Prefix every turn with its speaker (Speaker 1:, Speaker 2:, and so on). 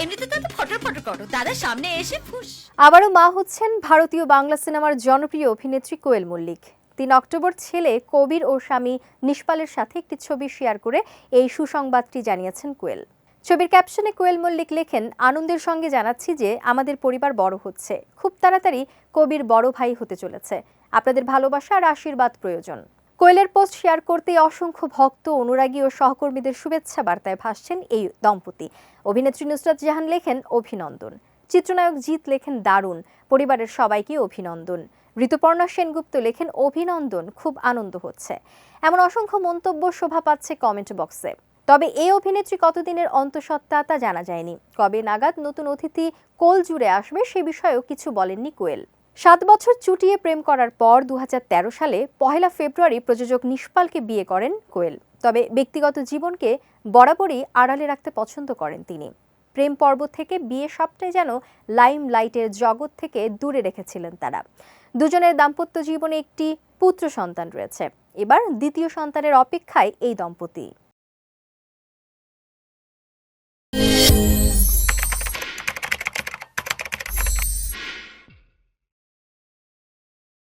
Speaker 1: এমনিতে তো photo photo করো। সামনে এসে ফুস।
Speaker 2: আবারও মা হচ্ছেন ভারতীয় বাংলা সিনেমার জনপ্রিয় অভিনেত্রী কোয়েল মল্লিক। তিন অক্টোবর ছেলে কবির ও স্বামী নিষ্পালের সাথে একটি ছবি শেয়ার করে এই সুসংবাদটি জানিয়েছেন কোয়েল। ছবির ক্যাপশনে কোয়েল মল্লিক লেখেন, আনন্দের সঙ্গে জানাচ্ছি যে আমাদের পরিবার বড় হচ্ছে। খুব তাড়াতাড়ি কবির বড় ভাই হতে চলেছে। আপনাদের ভালোবাসা আর আশীর্বাদ প্রয়োজন। কোয়েলের পোস্ট শেয়ার করতে অসংখ্য ভক্ত, অনুরাগী ও সহকর্মীদের শুভেচ্ছা বার্তায় ভাসছেন এই দম্পতি। অভিনেত্রী নুসরাত জাহান লেখেন অভিনন্দন। চিত্রনায়ক জিৎ লেখেন দারুণ, পরিবারের সবাইকে অভিনন্দন। ঋতুপর্ণা সেনগুপ্ত লেখেন অভিনন্দন, খুব আনন্দ হচ্ছে। এমন অসংখ্য মন্তব্য শোভা পাচ্ছে কমেন্ট বক্সে। তবে এই অভিনেত্রী কতদিনের অন্তঃসত্ত্বা তা জানা যায়নি। কবে নাগাদ নতুন অতিথি কোল জুড়ে আসবে সে বিষয়েও কিছু বলেননি কোয়েল। সাত বছর চুটিয়ে প্রেম করার পর দু হাজার তেরো সালে পহেলা ফেব্রুয়ারি প্রযোজক নিষ্পালকে বিয়ে করেন কোয়েল। তবে ব্যক্তিগত জীবনকে বরাবরই আড়ালে রাখতে পছন্দ করেন তিনি। প্রেম পর্ব থেকে বিয়ে সবটাই যেন লাইম লাইটের জগৎ থেকে দূরে রেখেছিলেন তারা। দুজনের দাম্পত্য জীবনে একটি পুত্র সন্তান রয়েছে। এবার দ্বিতীয় সন্তানের অপেক্ষায় এই দম্পতি।